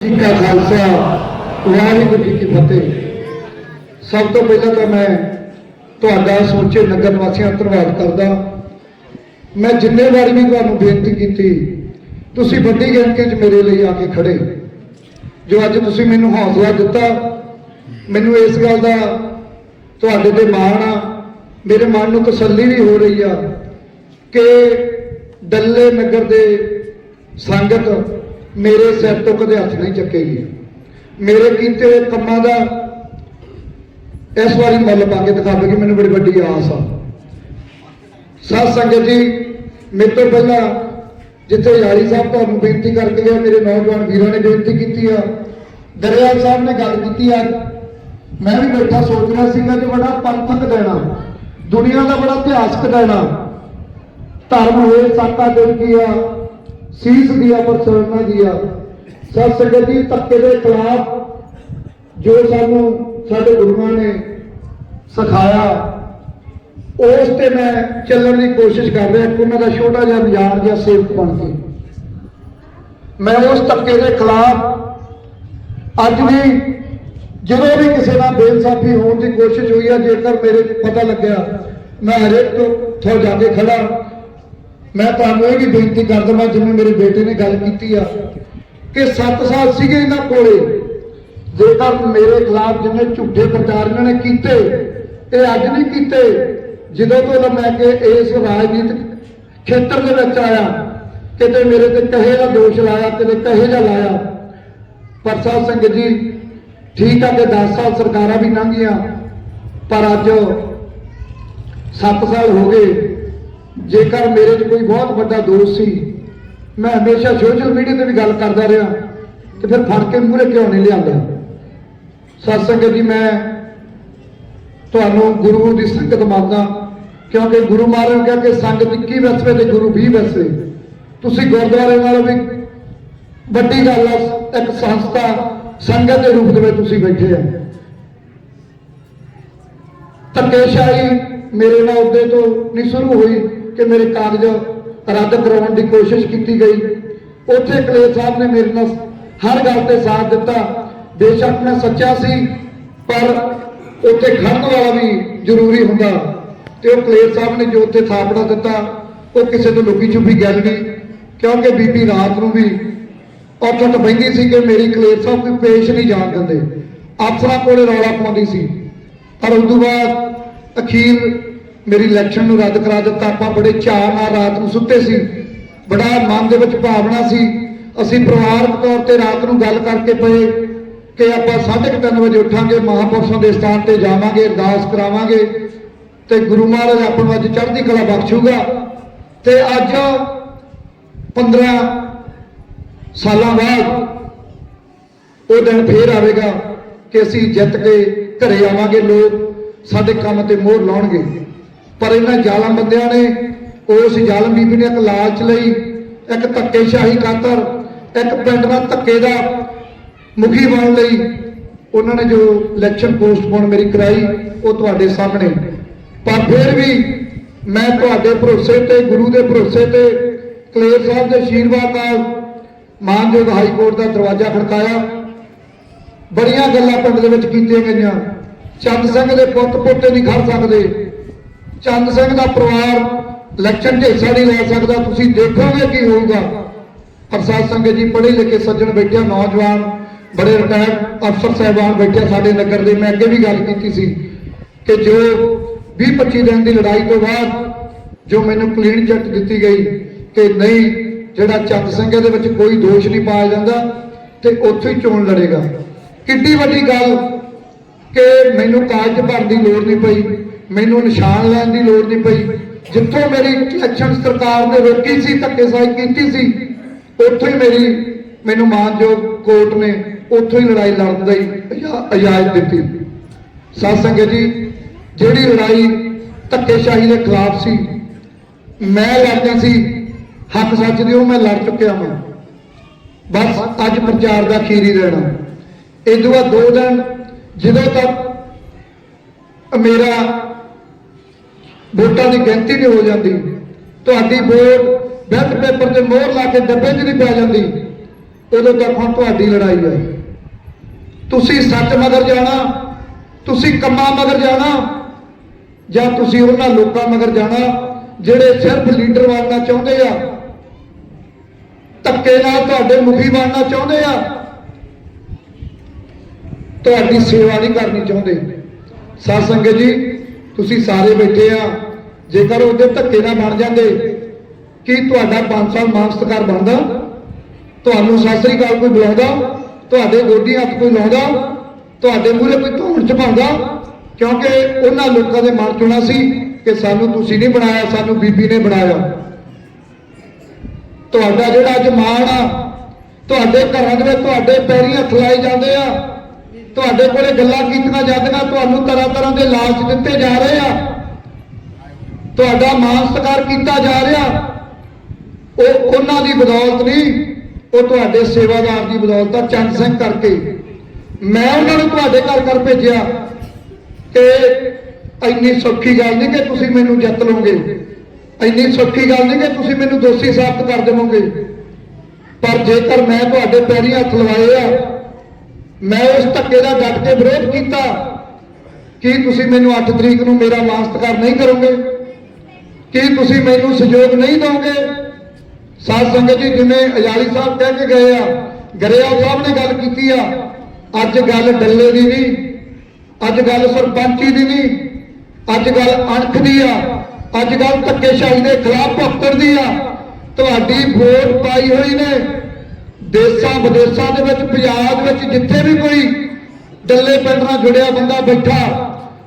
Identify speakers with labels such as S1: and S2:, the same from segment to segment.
S1: ਜੀ ਕਾ ਖਾਲਸਾ, ਵਾਹਿਗੁਰੂ ਜੀ ਕੀ ਫਤਿਹ। ਸਭ ਤੋਂ ਪਹਿਲਾਂ ਤਾਂ ਮੈਂ ਤੁਹਾਡਾ ਸੋਚੇ ਨਗਰ ਨਿਵਾਸੀਆਂ ਧੰਨਵਾਦ ਕਰਦਾ। ਮੈਂ ਜਿੰਨੇ ਵਾਰੀ ਵੀ ਤੁਹਾਨੂੰ ਬੇਨਤੀ ਕੀਤੀ, ਤੁਸੀਂ ਵੱਡੀ ਗਿਣਤੀ 'ਚ ਮੇਰੇ ਲਈ ਆ ਕੇ ਖੜੇ। ਜੋ ਅੱਜ ਤੁਸੀਂ ਮੈਨੂੰ ਹੌਸਲਾ ਦਿੱਤਾ, ਮੈਨੂੰ ਇਸ ਗੱਲ ਦਾ ਤੁਹਾਡੇ ਤੇ ਮਾਣ ਆ, ਮੇਰੇ ਮਨ ਨੂੰ ਤਸੱਲੀ ਵੀ ਹੋ ਰਹੀ ਆ ਕਿ ਡੱਲੇ ਨਗਰ ਦੇ ਸੰਗਤ ਮੇਰੇ ਸਿਰ ਤੋਂ ਕਦੇ ਹੱਥ ਨਹੀਂ ਚੱਕੇਗੀ। ਮੇਰੇ ਕੀਤੇ ਹੋਏ ਕੰਮਾਂ ਦਾ ਇਸ ਵਾਰੀ ਮੁੱਲ ਪਾ ਕੇ ਦਿਖਾਵੇਗੀ ਮੈਨੂੰ ਬੜੀ ਵੱਡੀ ਆਸ ਆ। ਸਾਧ ਸੰਗਤ ਜੀ, ਮੇਰੇ ਤੋਂ ਪਹਿਲਾਂ ਜਿੱਥੇ ਯਾਰੀ ਸਾਹਿਬ ਤੁਹਾਨੂੰ ਬੇਨਤੀ ਕਰਕੇ ਗਿਆ ਮੇਰੇ ਨੌਜਵਾਨ ਵੀਰਾਂ ਨੇ ਬੇਨਤੀ ਕੀਤੀ ਆ। ਦਰਿਆਲ ਸਾਹਿਬ ਨੇ ਗੱਲ ਕੀਤੀ ਆ। ਮੈਂ ਵੀ ਬੈਠਾ ਸੋਚ ਰਿਹਾ ਸੀਗਾ ਕਿ ਬੜਾ ਪੰਥਕ ਦੇਣਾ, ਦੁਨੀਆ ਦਾ ਬੜਾ ਇਤਿਹਾਸਕ ਦੇਣਾ। ਧਰਮ ਹੋਏ ਸਾਕਾ ਦੇਣ ਕੀ ਆ ਸੀਸ ਦਿਆ ਪਰ ਸਰਨਾ ਦਿਆ ਸਤ ਸੰਗਤ ਜੀ, ਧੱਕੇ ਦੇ ਖਿਲਾਫ ਜੋ ਸਾਨੂੰ ਸਾਡੇ ਗੁਰੂਆਂ ਨੇ ਸਿਖਾਇਆ, ਉਸ ਤੇ ਮੈਂ ਚੱਲਣ ਦੀ ਕੋਸ਼ਿਸ਼ ਕਰ ਰਿਹਾ ਕਿ ਉਹਨਾਂ ਦਾ ਛੋਟਾ ਜਿਹਾ ਬਾਜ਼ਾਰ ਜਾਂ ਸੇਵਕ ਬਣ ਕੇ। ਮੈਂ ਉਸ ਧੱਕੇ ਦੇ ਖਿਲਾਫ ਅੱਜ ਵੀ ਜਦੋਂ ਵੀ ਕਿਸੇ ਨਾਲ ਬੇਇਨਸਾਫੀ ਹੋਣ ਦੀ ਕੋਸ਼ਿਸ਼ ਹੋਈ ਆ, ਜੇਕਰ ਮੇਰੇ ਪਤਾ ਲੱਗਿਆ, ਮੈਂ ਹਰੇਕ ਤੋਂ ਜਾ ਕੇ ਖੜਾ ਮੈਂ ਤੁਹਾਨੂੰ ਇਹ ਵੀ ਬੇਨਤੀ ਕਰ ਦਵਾਂ ਜਿਵੇਂ ਮੇਰੇ ਬੇਟੇ ਨੇ ਗੱਲ ਕੀਤੀ ਆ ਕਿ 7 ਸਾਲ ਸੀਗੇ ਇਹਨਾਂ ਕੋਲੇ। ਜੇਕਰ ਮੇਰੇ ਖਿਲਾਫ ਜਿੰਨੇ ਝੂਠੇ ਪ੍ਰਚਾਰ ਇਹਨਾਂ ਨੇ ਕੀਤੇ, ਇਹ ਅੱਜ ਨਹੀਂ ਕੀਤੇ, ਜਦੋਂ ਤੋਂ ਮੈਂ ਕਿ ਇਸ ਰਾਜਨੀਤਿਕ ਖੇਤਰ ਦੇ ਵਿੱਚ ਆਇਆ, ਕਿਤੇ ਮੇਰੇ ਤੇ ਕਹੇ ਦਾ ਦੋਸ਼ ਲਾਇਆ, ਕਿਤੇ ਕਹੇ ਦਾ ਲਾਇਆ। ਪਰ ਸਿੰਘ ਜੀ, ਠੀਕ ਆ ਕਿ 10 ਸਾਲ ਸਰਕਾਰਾਂ ਵੀ ਲੰਘੀਆਂ, ਪਰ ਅੱਜ 7 ਸਾਲ ਹੋ ਗਏ। ਜੇਕਰ ਮੇਰੇ 'ਚ ਕੋਈ ਬਹੁਤ ਵੱਡਾ ਦੋਸ਼ ਸੀ, ਮੈਂ ਹਮੇਸ਼ਾ ਸੋਸ਼ਲ ਮੀਡੀਆ ਤੇ ਵੀ ਗੱਲ ਕਰਦਾ ਰਿਹਾ ਤੇ ਫਿਰ ਫੜ ਕੇ ਮੂਹਰੇ ਕਿਉਂ ਨਹੀਂ ਲਿਆਂਦਾ? ਸਤ ਸੰਗਤ ਜੀ, ਮੈਂ ਤੁਹਾਨੂੰ ਗੁਰੂ ਦੀ ਸੰਗਤ ਮੰਨਦਾ, ਕਿਉਂਕਿ ਗੁਰੂ ਮਹਾਰਾਜ ਨੇ ਕਿਹਾ ਸੰਗਤ 21 ਵਸਵੇ ਤੇ ਗੁਰੂ 20 ਵਸਵੇ। ਤੁਸੀਂ ਗੁਰਦੁਆਰੇ ਨਾਲ ਵੀ ਵੱਡੀ ਗੱਲ ਆ, ਇੱਕ ਸੰਸਥਾ ਸੰਗਤ ਦੇ ਰੂਪ ਦੇ ਵਿੱਚ ਤੁਸੀਂ ਬੈਠੇ ਆ। ਧੱਕੇਸ਼ਾਹੀ ਮੇਰੇ ਨਾਲ ਉਹਦੇ ਤੋਂ ਨਹੀਂ ਸ਼ੁਰੂ ਹੋਈ ਕਿ ਮੇਰੇ ਕਾਗਜ਼ ਰੱਦ ਕਰਾਉਣ ਦੀ ਕੋਸ਼ਿਸ਼ ਕੀਤੀ ਗਈ। ਉੱਥੇ ਕਲੇਰ ਸਾਹਿਬ ਨੇ ਮੇਰੇ ਨਾਲ ਹਰ ਗੱਲ ਤੇ ਸਾਥ ਦਿੱਤਾ। ਬੇਸ਼ੱਕ ਮੈਂ ਸੱਚਾ ਸੀ, ਪਰ ਉੱਥੇ ਖੜਨ ਵਾਲਾ ਵੀ ਜ਼ਰੂਰੀ ਹੁੰਦਾ। ਤੇ ਉਹ ਕਲੇਰ ਸਾਹਿਬ ਨੇ ਜੋ ਉੱਥੇ ਥਾਪੜਾ ਦਿੱਤਾ, ਉਹ ਕਿਸੇ ਤੋਂ ਲੁਕੀ ਛੁਪੀ ਗੱਲ ਨਹੀਂ। ਕਿਉਂਕਿ ਬੀਬੀ ਰਾਤ ਨੂੰ ਵੀ ਔਖਤ ਬੈਂਦੀ ਸੀ ਕਿ ਮੇਰੀ ਕਲੇਰ ਸਾਹਿਬ ਕੋਈ ਪੇਸ਼ ਨਹੀਂ ਜਾਣ ਦਿੰਦੇ। ਅਫਸਰਾਂ ਕੋਲੇ ਰੌਲਾ ਪਾਉਂਦੀ ਸੀ। ਪਰ ਉਸ ਤੋਂ ਬਾਅਦ ਅਖੀਰ ਮੇਰੀ ਇਲੈਕਸ਼ਨ ਨੂੰ ਰੱਦ ਕਰਾ ਦਿੱਤਾ। ਆਪਾਂ ਬੜੇ ਚਾਅ ਨਾਲ ਰਾਤ ਨੂੰ ਸੁੱਤੇ ਸੀ। ਬੜਾ ਮਨ ਦੇ ਵਿੱਚ ਭਾਵਨਾ ਸੀ। ਅਸੀਂ ਪਰਿਵਾਰਕ ਤੌਰ ਤੇ ਰਾਤ ਨੂੰ ਗੱਲ ਕਰਕੇ ਪਏ ਕਿ ਆਪਾਂ 3:30 ਵਜੇ ਉੱਠਾਂਗੇ, ਮਹਾਪੁਰਸ਼ਾਂ ਦੇ ਸਥਾਨ ਤੇ ਜਾਵਾਂਗੇ, ਅਰਦਾਸ ਕਰਾਵਾਂਗੇ ਤੇ ਗੁਰੂ ਮਹਾਰਾਜ ਆਪਾਂ ਨੂੰ ਅੱਜ ਚੜ੍ਹਦੀ ਕਲਾ ਬਖਸ਼ੂਗਾ। ਤੇ ਅੱਜ 15 ਸਾਲਾਂ ਬਾਅਦ ਉਹ ਦਿਨ ਫੇਰ ਆਵੇਗਾ ਕਿ ਅਸੀਂ ਜਿੱਤ ਕੇ ਘਰੇ ਆਵਾਂਗੇ। ਲੋਕ ਸਾਡੇ ਕੰਮ ਤੇ ਮੋਹਰ ਲਾਉਣਗੇ। ਪਰ ਇਹਨਾਂ ਜ਼ਾਲਮ ਬੰਦਿਆਂ ਨੇ ਉਸ ਜ਼ਾਲਮ ਬੀਬੀ ਨੇ ਇੱਕ ਲਾਲਚ ਲਈ, ਇੱਕ ਧੱਕੇਸ਼ਾਹੀ ਖਾਤਰ, ਇੱਕ ਪਿੰਡ ਦਾ ਧੱਕੇ ਦਾ ਮੁਖੀ ਬਣਨ ਲਈ ਉਹਨਾਂ ਨੇ ਜੋ ਇਲੈਕਸ਼ਨ ਪੋਸਟਪੋਨ ਮੇਰੀ ਕਰਾਈ, ਉਹ ਤੁਹਾਡੇ ਸਾਹਮਣੇ। ਪਰ ਫਿਰ ਵੀ ਮੈਂ ਤੁਹਾਡੇ ਭਰੋਸੇ ਤੇ, ਗੁਰੂ ਦੇ ਭਰੋਸੇ ਤੇ, ਕਲੇਰ ਸਾਹਿਬ ਦੇ ਆਸ਼ੀਰਵਾਦ ਨਾਲ ਮਾਨਯੋਗ ਹਾਈ ਕੋਰਟ ਦਾ ਦਰਵਾਜ਼ਾ ਖੜਕਾਇਆ। ਬੜੀਆਂ ਗੱਲਾਂ ਪਿੰਡ ਦੇ ਵਿੱਚ ਕੀਤੀਆਂ ਗਈਆਂ। ਚੰਦ ਸਿੰਘ ਦੇ ਪੁੱਤ ਪੋਤੇ ਨਹੀਂ ਖੜ ਸਕਦੇ। ਚੰਦ ਸਿੰਘ ਦਾ ਪਰਿਵਾਰ ਇਲੈਕਸ਼ਨ 'ਚ ਹਿੱਸਾ ਨਹੀਂ ਲੈ ਸਕਦਾ। ਤੁਸੀਂ ਦੇਖੋਗੇ ਕੀ ਹੋਊਗਾ। ਪ੍ਰਸਾਦ ਸੰਗਤ ਜੀ ਪੜ੍ਹੇ ਲਿਖੇ ਸੱਜਣ ਬੈਠੇ ਨੌਜਵਾਨ, ਬੜੇ ਰਿਟਾਇਰਡ ਅਫਸਰ ਸਾਹਿਬਾਨ ਬੈਠੇ ਸਾਡੇ ਨਗਰ ਦੇ। ਮੈਂ ਅੱਗੇ ਵੀ ਗੱਲ ਕੀਤੀ ਸੀ ਕਿ ਜੋ 20 25 ਦਿਨ ਦੀ ਲੜਾਈ ਤੋਂ ਬਾਅਦ ਜੋ ਮੈਨੂੰ ਕਲੀਨ ਚਿੱਟ ਦਿੱਤੀ ਗਈ ਕਿ ਨਹੀਂ, ਜਿਹੜਾ ਚੰਦ ਸਿੰਘ ਦੇ ਵਿੱਚ ਕੋਈ ਦੋਸ਼ ਨਹੀਂ ਪਾਇਆ ਜਾਂਦਾ ਤੇ ਉੱਥੇ ਹੀ ਚੋਣ ਲੜੇਗਾ। ਕਿੱਡੀ ਵੱਡੀ ਗੱਲ ਕਿ ਮੈਨੂੰ ਕਾਗਜ਼ ਭਰਨ ਦੀ ਲੋੜ ਨਹੀਂ ਪਈ, ਮੈਨੂੰ ਨਿਸ਼ਾਨ ਲੈਣ ਦੀ ਲੋੜ ਨਹੀਂ ਪਈ। ਜਿੱਥੋਂ ਮੇਰੀ ਇਲੈਕਸ਼ਨ ਸਰਕਾਰ ਨੇ ਰੋਕੀ ਸੀ, ਧੱਕੇਸ਼ਾਹੀ ਕੀਤੀ ਸੀ, ਉੱਥੋਂ ਹੀ ਮੇਰੀ, ਮੈਨੂੰ ਮਾਨਯੋਗ ਕੋਰਟ ਨੇ ਉੱਥੋਂ ਹੀ ਲੜਾਈ ਲੜਨ ਦੀ ਇਜਾਜ਼ਤ ਦਿੱਤੀ। ਸਾਧ ਸੰਗਤ ਜੀ, ਜਿਹੜੀ ਲੜਾਈ ਧੱਕੇਸ਼ਾਹੀ ਦੇ ਖਿਲਾਫ ਸੀ, ਮੈਂ ਲੜਦਾ ਸੀ, ਹੱਕ ਸੱਚ ਦੀ ਉਹ ਮੈਂ ਲੜ ਚੁੱਕਿਆ ਹਾਂ ਬਸ ਅੱਜ ਪ੍ਰਚਾਰ ਦਾ ਖੀਰੀ ਰਹਿਣਾ। ਇਹ ਤੋਂ ਬਾਅਦ ਦੋ ਦਿਨ ਜਦੋਂ ਤੱਕ ਮੇਰਾ ਵੋਟਾਂ ਦੀ ਗਿਣਤੀ ਨਹੀਂ ਹੋ ਜਾਂਦੀ, ਤੁਹਾਡੀ ਵੋਟ ਬੈਲਟ ਪੇਪਰ ਤੇ ਮੋਹਰ ਲਾ ਕੇ ਡੱਬੇ 'ਚ ਨਹੀਂ ਪੈ ਜਾਂਦੀ, ਉਦੋਂ ਤੱਕ ਹੁਣ ਤੁਹਾਡੀ ਲੜਾਈ ਹੈ। ਤੁਸੀਂ ਸੱਚ ਮਗਰ ਜਾਣਾ, ਤੁਸੀਂ ਕੰਮਾਂ ਮਗਰ ਜਾਣਾ, ਜਾਂ ਤੁਸੀਂ ਉਹਨਾਂ ਲੋਕਾਂ ਮਗਰ ਜਾਣਾ, ਜਿਹੜੇ ਸਿਰਫ ਲੀਡਰ ਬਣਨਾ ਚਾਹੁੰਦੇ ਆ, ਧੱਕੇ ਨਾਲ ਤੁਹਾਡੇ ਮੁਖੀ ਬਣਨਾ ਚਾਹੁੰਦੇ ਆ ਤੁਹਾਡੀ ਸੇਵਾ ਨਹੀਂ ਕਰਨੀ ਚਾਹੁੰਦੇ। ਸਾਧ ਸੰਗਤ ਜੀ, ਤੁਸੀਂ ਸਾਰੇ ਬੈਠੇ ਆ। ਜੇਕਰ ਉਹਦੇ ਧੱਕੇ ਨਾਲ ਬਣ ਜਾਂਦੇ, ਕਿ ਤੁਹਾਡਾ 5 ਸਾਲ ਮਾਨ ਸਤਿਕਾਰ ਬਣਦਾ? ਤੁਹਾਨੂੰ ਸਤਿ ਸ੍ਰੀ ਅਕਾਲ ਕੋਈ ਬੁਲਾਉਂਦਾ? ਤੁਹਾਡੇ ਗੋਡੀ ਹੱਥ ਕੋਈ ਲਾਉਂਦਾ? ਤੁਹਾਡੇ ਮੂਹਰੇ ਕੋਈ ਧੌਣ ਚਪਾਉਂਦਾ? ਕਿਉਂਕਿ ਉਹਨਾਂ ਲੋਕਾਂ ਦੇ ਮਨ ਚੁਣਾ ਸੀ ਕਿ ਸਾਨੂੰ ਤੁਸੀਂ ਨਹੀਂ ਬਣਾਇਆ, ਸਾਨੂੰ ਬੀਬੀ ਨੇ ਬਣਾਇਆ। ਤੁਹਾਡਾ ਜਿਹੜਾ ਅੱਜ ਮਾਣ ਆ, ਤੁਹਾਡੇ ਘਰਾਂ ਦੇ ਵਿੱਚ ਤੁਹਾਡੇ ਪੈਰੀਂ ਹੱਥ ਲਾਏ ਜਾਂਦੇ ਆ। ਤੁਹਾਡੇ ਕੋਲੇ ਗੱਲਾਂ ਕੀਤੀਆਂ ਜਾਂਦੀਆਂ, ਤੁਹਾਨੂੰ ਤਰ੍ਹਾਂ ਤਰ੍ਹਾਂ ਦੇ ਲਾਲਚ ਦਿੱਤੇ ਜਾ ਰਹੇ ਆ। ਤੁਹਾਡਾ ਮਾਨ ਸਤਿਕਾਰ ਕੀਤਾ ਜਾ ਰਿਹਾ। ਉਹ ਉਹਨਾਂ ਦੀ ਬਦੌਲਤ ਨਹੀਂ, ਉਹ ਤੁਹਾਡੇ ਸੇਵਾਦਾਰ ਦੀ ਬਦੌਲਤ ਆ ਚੰਦ ਸਿੰਘ ਕਰਕੇ। ਮੈਂ ਉਹਨਾਂ ਨੂੰ ਤੁਹਾਡੇ ਘਰ ਘਰ ਭੇਜਿਆ ਕਿ ਇੰਨੀ ਸੌਖੀ ਗੱਲ ਨਹੀਂ ਕਿ ਤੁਸੀਂ ਮੈਨੂੰ ਜਿੱਤ ਲਓਗੇ। ਇੰਨੀ ਸੌਖੀ ਗੱਲ ਨਹੀਂ ਕਿ ਤੁਸੀਂ ਮੈਨੂੰ ਦੋਸ਼ੀ ਸਾਬਤ ਕਰ ਦੇਵੋਗੇ। ਪਰ ਜੇਕਰ ਮੈਂ ਤੁਹਾਡੇ ਪੈਰੀਂ ਹੱਥ ਲਵਾਏ ਆ ਮੈਂ ਉਸ ਧੱਕੇ ਦਾ ਡਟ ਕੇ ਵਿਰੋਧ ਕੀਤਾ ਕੀ ਤੁਸੀਂ ਮੈਨੂੰ 8 ਤਰੀਕ ਨੂੰ ਮੇਰਾ ਮਾਸਤਕਾਰ ਨਹੀਂ ਕਰੋਗੇ? ਕੀ ਤੁਸੀਂ ਮੈਨੂੰ ਸਹਿਯੋਗ ਨਹੀਂ ਦਿਓਗੇ? ਸਾਧ ਸੰਗਤ ਜੀ, ਜਿਵੇਂ ਅਜਾਲੀ ਸਾਹਿਬ ਕਹਿ ਕੇ ਗਏ ਆ, ਗਰੇਵਾਲ ਸਾਹਿਬ ਨੇ ਗੱਲ ਕੀਤੀ ਆ, ਅੱਜ ਗੱਲ ਡੱਲੇ ਦੀ ਨਹੀਂ, ਅੱਜ ਗੱਲ ਸਰਪੰਚੀ ਦੀ ਨਹੀਂ, ਅੱਜ ਗੱਲ ਅਣਖ ਦੀ ਆ, ਅੱਜ ਗੱਲ ਧੱਕੇਸ਼ਾਹੀ ਦੇ ਖਿਲਾਫ ਭੁਗਤਣ ਦੀ ਆ, ਤੁਹਾਡੀ ਵੋਟ ਪਾਈ ਹੋਈ ਨੇ। ਦੇਸਾਂ ਵਿਦੇਸਾਂ ਦੇ ਵਿੱਚ, ਪੰਜਾਬ ਵਿੱਚ ਜਿੱਥੇ ਵੀ ਕੋਈ ਡੱਲੇ ਪਿੰਡ ਨਾਲ ਜੁੜਿਆ ਬੰਦਾ ਬੈਠਾ,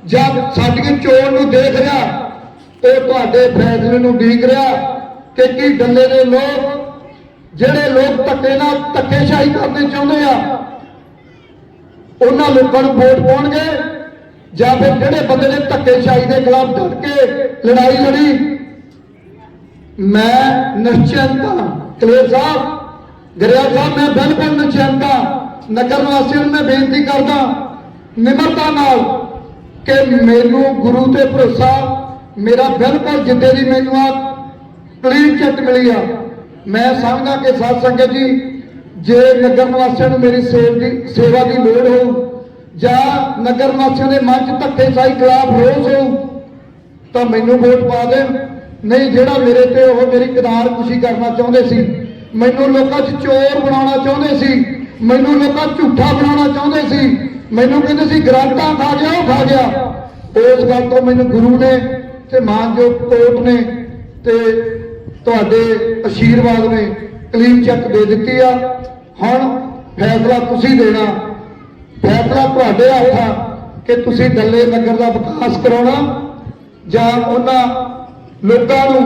S1: ਜਾਂ ਸਾਡੀਆਂ ਚੋਣ ਨੂੰ ਦੇਖ ਰਿਹਾ, ਉਹ ਤੁਹਾਡੇ ਫੈਸਲੇ ਨੂੰ ਢੀਕ ਰਿਹਾ ਕਿ ਕੀ ਡੱਲੇ ਦੇ ਲੋਕ, ਜਿਹੜੇ ਲੋਕ ਧੱਕੇ ਨਾਲ ਧੱਕੇਸ਼ਾਹੀ ਕਰਨੀ ਚਾਹੁੰਦੇ ਆ, ਉਹਨਾਂ ਲੋਕਾਂ ਨੂੰ ਵੋਟ ਪਾਉਣਗੇ, ਜਾਂ ਫਿਰ ਜਿਹੜੇ ਬੰਦੇ ਨੇ ਧੱਕੇਸ਼ਾਹੀ ਦੇ ਖਿਲਾਫ ਡਟ ਕੇ ਲੜਾਈ ਲੜੀ, ਮੈਂ ਨਿਸ਼ਚਿੰਤ ਹਾਂ ਕਲੇਰ ਸਾਹਿਬ ਗਰੇਵਾਲ ਸਾਹਿਬ ਮੈਂ ਬਿਲਕੁਲ ਨਿਸ਼ਚਿੰਤ ਨਗਰ ਵਾਸੀਆਂ ਨੂੰ ਮੈਂ ਬੇਨਤੀ ਕਰਦਾ, ਨਿਮਰਤਾ ਨਾਲ ਕਿ ਮੈਨੂੰ ਗੁਰੂ ਤੇ ਭਰੋਸਾ, ਮੇਰਾ ਬਿਲਕੁਲ ਜਿੱਦੇ ਦੀ ਮੈਨੂੰ ਆ ਕਲੀਨ ਚਿੱਟ ਮਿਲੀ ਆ। ਮੈਂ ਸਮਝਦਾ ਕਿ ਸਾਧ ਸੰਗਤ ਜੀ, ਜੇ ਨਗਰ ਨਿਵਾਸੀਆਂ ਨੂੰ ਮੇਰੀ ਸੇਵ ਦੀ, ਸੇਵਾ ਦੀ ਲੋੜ ਹੋ, ਜਾਂ ਨਗਰ ਨਿਵਾਸੀਆਂ ਦੇ ਮਨ 'ਚ ਧੱਕੇਸ਼ਾਹੀ ਖਿਲਾਫ ਰੋਸ ਹੋ, ਤਾਂ ਮੈਨੂੰ ਵੋਟ ਪਾ ਦੇਣ। ਨਹੀਂ, ਜਿਹੜਾ ਮੇਰੇ ਤੇ ਉਹ ਮੇਰੀ ਕਿਦਾਰ ਖੁਸ਼ੀ ਕਰਨਾ ਚਾਹੁੰਦੇ ਸੀ ਮੈਨੂੰ ਲੋਕਾਂ 'ਚ ਚੋਰ ਬਣਾਉਣਾ ਚਾਹੁੰਦੇ ਸੀ। ਮੈਨੂੰ ਲੋਕਾਂ ਝੂਠਾ ਬਣਾਉਣਾ ਚਾਹੁੰਦੇ ਸੀ। ਮੈਨੂੰ ਕਹਿੰਦੇ ਸੀ, ਗ੍ਰਾਂਟਾਂ ਖਾ ਗਿਆ, ਉਹ ਖਾ ਗਿਆ। ਉਸ ਗੱਲ ਤੋਂ ਮੈਨੂੰ ਗੁਰੂ ਨੇ ਤੇ ਮਾਨਯੋਗ ਕੋਰਟ ਨੇ ਤੇ ਤੁਹਾਡੇ ਅਸ਼ੀਰਵਾਦ ਨੇ ਕਲੀਨ ਚੈੱਕ ਦੇ ਦਿੱਤੀ ਆ। ਹੁਣ ਫੈਸਲਾ ਤੁਸੀਂ ਦੇਣਾ। ਫੈਸਲਾ ਤੁਹਾਡੇ ਹੱਥ ਆ ਕਿ ਤੁਸੀਂ ਡੱਲੇ ਨਗਰ ਦਾ ਵਿਕਾਸ ਕਰਾਉਣਾ ਜਾਂ ਉਹਨਾਂ ਲੋਕਾਂ ਨੂੰ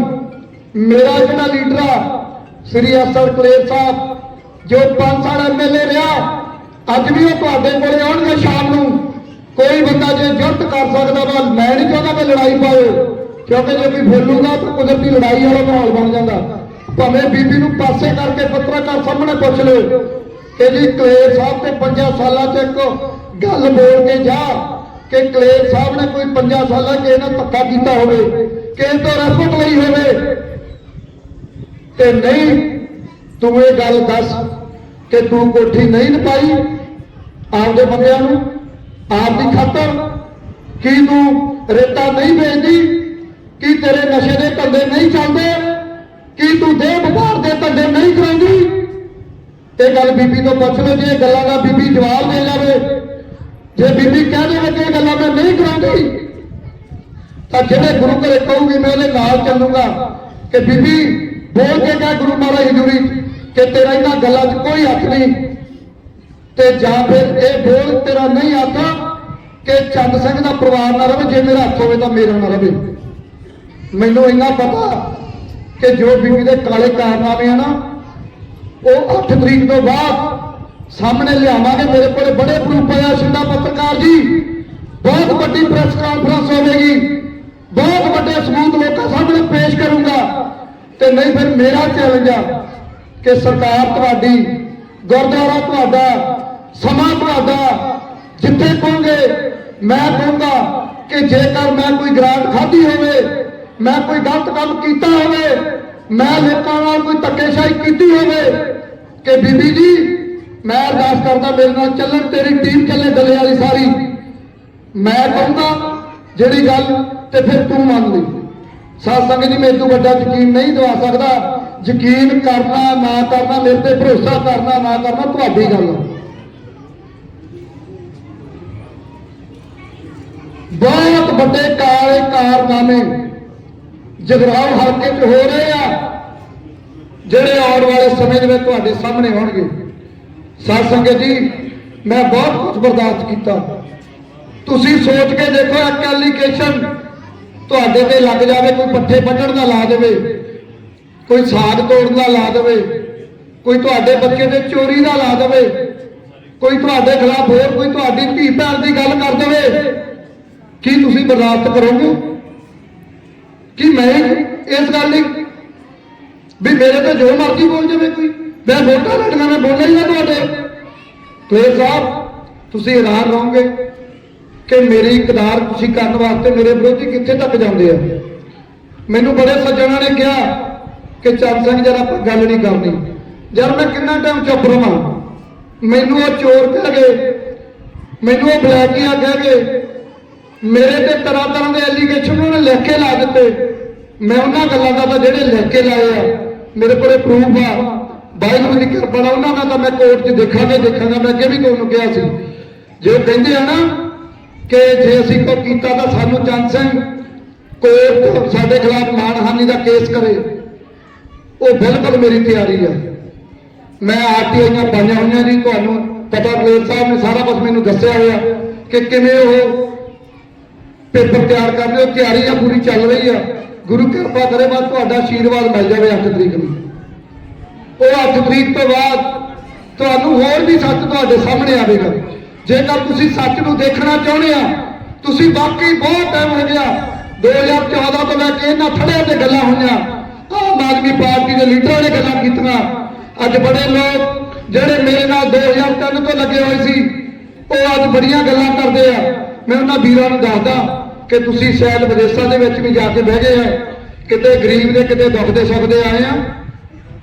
S1: ਮੇਰਾ ਜਿਹੜਾ ਲੀਡਰ ਆ ਸ੍ਰੀ ਅਸਰ ਕਲੇਰ ਸਾਹਿਬ, ਜੋ ਪੰਜ ਸਾਲ ਐਮਐਲਏ ਰਿਹਾ, ਅੱਜ ਵੀ ਉਹ ਤੁਹਾਡੇ ਕੋਲੇ ਆਉਣਗੇ ਸ਼ਾਮ ਨੂੰ। ਕੋਈ ਬੰਦਾ ਜੇ ਜੁਰਤ ਕਰ ਸਕਦਾ ਵਾ, ਮੈਂ ਨਹੀਂ ਚਾਹੁੰਦਾ ਕਿ ਲੜਾਈ ਪਾਓ ਕਿਉਂਕਿ ਜੇ ਕੋਈ ਬੋਲੂਗਾ ਤਾਂ ਕੁਦਰਤੀ ਲੜਾਈ ਵਾਲਾ ਮਾਹੌਲ ਬਣ ਜਾਂਦਾ। ਭਾਵੇਂ ਬੀਬੀ ਨੂੰ ਪਾਸੇ ਕਰਕੇ ਪੱਤਰਕਾਰ ਸਾਹਮਣੇ ਪੁੱਛ ਲਿਓ ਕਿ ਜੀ ਕਲੇਰ ਸਾਹਿਬ ਤੇ ਪੰਜਾਂ ਸਾਲਾਂ 'ਚ ਇੱਕ ਗੱਲ ਬੋਲ ਕੇ ਜਾ, ਕਿ ਕਲੇਰ ਸਾਹਿਬ ਨੇ ਕੋਈ ਪੰਜਾਂ ਸਾਲਾਂ 'ਚ ਇਹਨਾਂ ਧੱਕਾ ਕੀਤਾ ਹੋਵੇ, ਕਿ ਤੋਂ ਰਿਪੋਰਟ ਲਈ ਹੋਵੇ। ਤੇ ਨਹੀਂ, ਤੂੰ ਇਹ ਗੱਲ ਦੱਸ ਕਿ ਤੂੰ ਕੋਠੀ ਨਹੀਂ ਨਪਾਈ ਆਪਦੇ ਬੰਦਿਆਂ ਨੂੰ ਆਪ ਦੀ ਖਾਤਰ? ਕੀ ਤੂੰ ਰੇਤਾ ਨਹੀਂ ਵੇਚਦੀ? ਕੀ ਤੇਰੇ ਨਸ਼ੇ ਦੇ ਧੰਦੇ ਨਹੀਂ ਚੱਲਦੇ? ਕੀ ਤੂੰ ਦੇਹ ਵਪਾਰ ਦੇ ਧੰਦੇ ਨਹੀਂ ਕਰਾਉਂਦੀ? ਇਹ ਗੱਲ ਬੀਬੀ ਤੋਂ ਪੁੱਛ ਲਓ ਜੇ ਇਹ ਗੱਲਾਂ ਦਾ ਬੀਬੀ ਜਵਾਬ ਦੇ ਜਾਵੇ। ਜੇ ਬੀਬੀ ਕਹਿ ਦੇਵੇ ਕਿ ਇਹ ਗੱਲਾਂ ਮੈਂ ਨਹੀਂ ਕਰਾਉਂਦੀ, ਤਾਂ ਜਿਹੜੇ ਗੁਰੂ ਘਰੇ ਕਹੂਗੀ, ਮੈਂ ਉਹਦੇ ਨਾਲ ਚੱਲੂਗਾ ਕਿ ਬੀਬੀ ਬੋਲ ਕੇ ਕਹਿ ਗੁਰੂ ਮਹਾਰਾਜ ਹਜ਼ੂਰੀ ਕਿ ਤੇਰਾ ਇਹਨਾਂ ਗੱਲਾਂ 'ਚ ਕੋਈ ਹੱਥ ਨਹੀਂ। ਤੇ ਜਾਂ ਫਿਰ ਇਹ ਬੋਲ ਤੇਰਾ ਨਹੀਂ ਹੱਥ ਕਿ ਚੰਦ ਸਿੰਘ ਦਾ ਪਰਿਵਾਰ ਨਾ ਰਵੇ, ਜੇ ਮੇਰਾ ਹੱਥ ਹੋਵੇ ਤਾਂ ਮੇਰਾ ਨਾ ਰਵੇ। ਮੈਨੂੰ ਇੰਨਾ ਪਤਾ ਕਿ ਜੋ ਬੀਬੀ ਦੇ ਕਾਲੇ ਕਾਰਨਾਮੇ ਆ ਨਾ, ਉਹ 8 ਤਰੀਕ ਤੋਂ ਬਾਅਦ ਸਾਹਮਣੇ ਲਿਆਵਾਂਗੇ ਮੇਰੇ ਕੋਲੇ ਬੜੇ ਪ੍ਰੂਫ ਪਿਆ ਸ਼ਿੰਦਾ ਪੱਤਰਕਾਰ ਜੀ। ਬਹੁਤ ਵੱਡੀ ਪ੍ਰੈਸ ਕਾਨਫਰੰਸ ਹੋਵੇਗੀ। ਬਹੁਤ ਵੱਡੇ ਸਬੂਤ ਲੋਕਾਂ ਸਾਹਮਣੇ ਪੇਸ਼ ਕਰੂੰਗਾ। ਤੇ ਨਹੀਂ ਫਿਰ ਮੇਰਾ ਚੈਲੰਜ ਆ ਕਿ ਸਰਕਾਰ ਤੁਹਾਡੀ, ਗੁਰਦੁਆਰਾ ਤੁਹਾਡਾ, ਸਮਾਂ ਤੁਹਾਡਾ ਜਿੱਥੇ ਕਹੋਗੇ, ਮੈਂ ਕਹੂੰਗਾ ਕਿ ਜੇਕਰ ਮੈਂ ਕੋਈ ਗ੍ਰਾਂਟ ਖਾਧੀ ਹੋਵੇ, ਮੈਂ ਕੋਈ ਗਲਤ ਕੰਮ ਕੀਤਾ ਹੋਵੇ, ਮੈਂ ਲੋਕਾਂ ਨਾਲ ਕੋਈ ਧੱਕੇਸ਼ਾਹੀ ਕੀਤੀ ਹੋਵੇ, ਕਿ ਬੀਬੀ ਜੀ, ਮੈਂ ਅਰਦਾਸ ਕਰਦਾ ਮੇਰੇ ਨਾਲ ਚੱਲਣ, ਤੇਰੀ ਟੀਮ ਚੱਲੇ ਗੱਲੇ ਵਾਲੀ ਸਾਰੀ। ਮੈਂ ਕਹੂੰਗਾ ਜਿਹੜੀ ਗੱਲ ਤੇ ਫਿਰ ਤੂੰ ਮੰਨ ਲਈ। ਸਤਸੰਗ ਜੀ, ਮੇਰੇ ਤੋਂ ਵੱਡਾ ਯਕੀਨ ਨਹੀਂ ਦਵਾ ਸਕਦਾ। ਯਕੀਨ ਕਰਨਾ, ਨਾ ਕਰਨਾ, ਮੇਰੇ ਤੇ ਭਰੋਸਾ ਕਰਨਾ, ਨਾ ਕਰਨਾ, ਤੁਹਾਡੀ ਗੱਲ ਹੈ ਬਹੁਤ ਵੱਡੇ ਕਾਲੇ ਕਾਰਨਾਮੇ ਜਗਰਾਉਂ ਹਲਕੇ 'ਚ ਹੋ ਰਹੇ ਆ, ਜਿਹੜੇ ਆਉਣ ਵਾਲੇ ਸਮੇਂ ਦੇ ਵਿੱਚ ਤੁਹਾਡੇ ਸਾਹਮਣੇ ਆਉਣਗੇ। ਸਾਧ ਸੰਗਤ ਜੀ, ਮੈਂ ਬਹੁਤ ਕੁਝ ਬਰਦਾਸ਼ਤ ਕੀਤਾ। ਤੁਸੀਂ ਸੋਚ ਕੇ ਦੇਖੋ ਇੱਕ ਐਲੀਗੇਸ਼ਨ ਤੁਹਾਡੇ ਤੇ ਲੱਗ ਜਾਵੇ, ਕੋਈ ਪੱਠੇ ਵੱਢਣ ਦਾ ਲਾ ਦੇਵੇ, ਕੋਈ ਸਾਗ ਤੋੜਨ ਦਾ ਲਾ ਦੇਵੇ, ਕੋਈ ਤੁਹਾਡੇ ਬੱਚੇ ਦੇ ਚੋਰੀ ਦਾ ਲਾ ਦੇਵੇ, ਕੋਈ ਤੁਹਾਡੇ ਖਿਲਾਫ ਹੋਰ ਕੋਈ ਤੁਹਾਡੀ ਧੀ ਭੈਣ ਦੀ ਗੱਲ ਕਰ ਦੇਵੇ, ਕੀ ਤੁਸੀਂ ਬਰਦਾਸ਼ਤ ਕਰੋਗੇ? ਕਿ ਮੈਂ ਇਸ ਗੱਲ ਲਈ? ਵੀ ਮੇਰੇ ਤੇ ਜੋ ਮਰਜ਼ੀ ਬੋਲ ਜਾਵੇ ਕੋਈ। ਮੈਂ ਵੋਟਾਂ ਲੜਨਾ ਮੈਂ ਬੋਲਿਆ ਹੀ ਨਾ ਤੁਹਾਡੇ। ਕਲੇਰ ਸਾਹਿਬ ਤੁਸੀਂ ਹੈਰਾਨ ਰਹੋਗੇ। ਕਿ ਮੇਰੀ ਇਕਦਾਰ ਤੁਸੀਂ ਕਰਨ ਵਾਸਤੇ ਮੇਰੇ ਵਿਰੋਧੀ ਕਿੱਥੇ ਤੱਕ ਜਾਂਦੇ ਆ? ਮੈਨੂੰ ਬੜੇ ਸੱਜਣਾਂ ਨੇ ਕਿਹਾ ਕਿ ਚੰਦ ਸਿੰਘ ਜਰਾ ਆਪਾਂ ਗੱਲ ਨਹੀਂ ਕਰਨੀ। ਜਦ ਮੈਂ ਕਿੰਨਾ ਟਾਈਮ ਚੁੱਪ ਰਵਾਂ? ਮੈਨੂੰ ਉਹ ਚੋਰ ਕਹਿ ਗਏ, ਮੈਨੂੰ ਉਹ ਬਲੈਕੀਆਂ ਕਹਿ ਗਏ। ਮੇਰੇ ਤੇ ਤਰ੍ਹਾਂ ਤਰ੍ਹਾਂ ਦੇ ਐਲੀਗੇਸ਼ਨ ਉਹਨਾਂ ਨੇ ਲਿਖ ਕੇ ਲਾ ਦਿੱਤੇ। ਮੈਂ ਉਹਨਾਂ ਗੱਲਾਂ ਦਾ ਤਾਂ ਜਿਹੜੇ ਲਿਖ ਕੇ ਲਾਏ ਆ, ਮੇਰੇ ਕੋਲੇ ਪ੍ਰੂਫ ਆ। ਵਾਹਿਗੁਰੂ ਦੀ ਕਿਰਪਾ ਨਾਲ ਉਹਨਾਂ ਦਾ ਤਾਂ ਮੈਂ ਕੋਰਟ 'ਚ ਦੇਖਾਂਗੇ, ਦੇਖਾਂਗਾ। ਮੈਂ ਅੱਗੇ ਵੀ ਤੁਹਾਨੂੰ ਕਿਹਾ ਸੀ। ਜੇ ਕਹਿੰਦੇ ਆ ਨਾ ਕਿ ਜੇ ਅਸੀਂ ਕੋਈ ਕੀਤਾ ਤਾਂ ਸਾਨੂੰ ਚੰਦ ਸਿੰਘ ਕੋਰਟ ਸਾਡੇ ਖਿਲਾਫ ਮਾਨਹਾਨੀ ਦਾ ਕੇਸ ਕਰੇ। ਉਹ ਬਿਲਕੁਲ ਮੇਰੀ ਤਿਆਰੀ ਆ। ਮੈਂ ਆਰਟੀਆਈਆਂ ਪਾਈਆਂ ਹੋਈਆਂ ਜੀ, ਤੁਹਾਨੂੰ ਪਤਾ ਕਲੇਰ ਸਾਹਿਬ ਨੇ ਸਾਰਾ ਕੁਝ ਮੈਨੂੰ ਦੱਸਿਆ ਹੋਇਆ ਕਿ ਕਿਵੇਂ ਉਹ ਪੇਪਰ ਤਿਆਰ ਕਰ ਰਹੇ ਹੋ, ਤਿਆਰੀ ਆ ਪੂਰੀ ਚੱਲ ਰਹੀ ਆ। ਗੁਰੂ ਕਿਰਪਾ ਕਰੇ ਬਾਅਦ ਤੁਹਾਡਾ ਆਸ਼ੀਰਵਾਦ ਮਿਲ ਜਾਵੇ 8 ਤਰੀਕ ਨੂੰ। ਉਹ 8 ਤਰੀਕ ਤੋਂ ਬਾਅਦ ਤੁਹਾਨੂੰ ਹੋਰ ਵੀ ਸੱਚ ਤੁਹਾਡੇ ਸਾਹਮਣੇ ਆਵੇਗਾ। ਜੇਕਰ ਤੁਸੀਂ ਸੱਚ ਨੂੰ ਦੇਖਣਾ ਚਾਹੁੰਦੇ ਆ ਤੁਸੀਂ ਵਾਕਈ ਬਹੁਤ ਟਾਈਮ ਹੋ ਗਿਆ। 2014 ਤੋਂ ਲੈ ਕੇ ਇਹਨਾਂ ਥੜਿਆਂ ਤੇ ਗੱਲਾਂ ਹੋਈਆਂ। ਆਮ ਆਦਮੀ ਪਾਰਟੀ ਦੇ ਲੀਡਰਾਂ ਨੇ ਗੱਲਾਂ ਕੀਤੀਆਂ। ਅੱਜ ਬੜੇ ਲੋਕ ਜਿਹੜੇ ਮੇਰੇ ਨਾਲ 2003 ਤੋਂ ਲੱਗੇ ਹੋਏ ਸੀ, ਉਹ ਅੱਜ ਬੜੀਆਂ ਗੱਲਾਂ ਕਰਦੇ ਆ। ਮੈਂ ਉਹਨਾਂ ਵੀਰਾਂ ਨੂੰ ਦੱਸਦਾ ਕਿ ਤੁਸੀਂ ਸ਼ਾਇਦ ਵਿਦੇਸ਼ਾਂ ਦੇ ਵਿੱਚ ਵੀ ਜਾ ਕੇ ਬਹਿ ਗਏ ਆ। ਕਿਤੇ ਗਰੀਬ ਦੇ, ਕਿਤੇ ਦੁੱਖ ਦੇ ਸੁੱਖ ਦੇ ਆਏ ਆ।